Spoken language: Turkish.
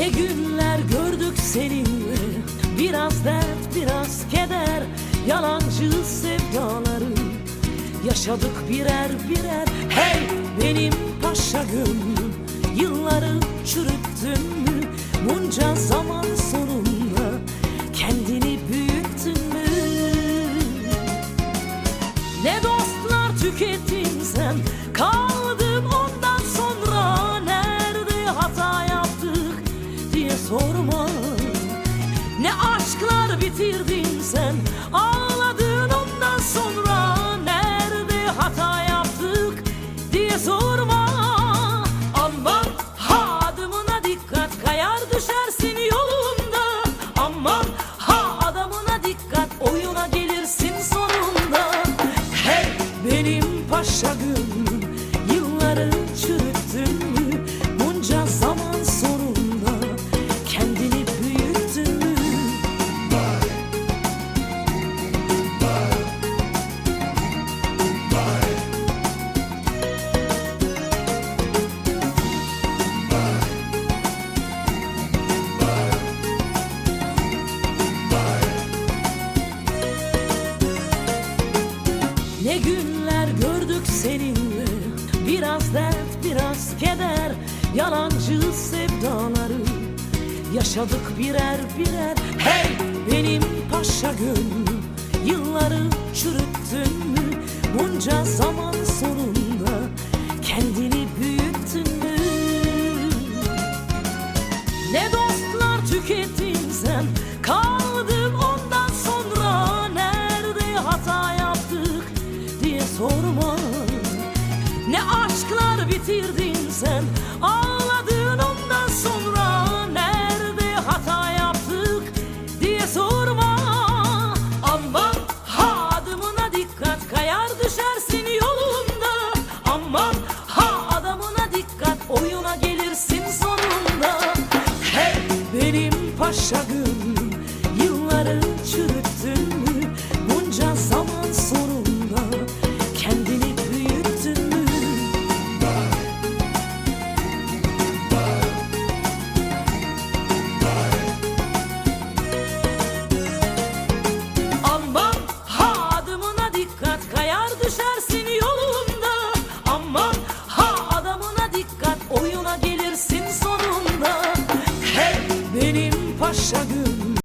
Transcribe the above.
Ne günler gördük seninle. Biraz dert biraz keder. Yalancı sevdaları. Yaşadık birer birer. Hey benim paşa gönlüm. Yılları çürüttün mü? Bunca zaman sonunda Kendini büyüttün mü? Ne dostlar tükettin sen? Kal Ne aşklar bitirdin sen? Ağladın gördük seninle. Biraz dert biraz keder Yalancı sevdaları. Yaşadık birer birer Hey benim paşa gönlüm. Yılları çürüttün mü Bunca zaman Selim Paşa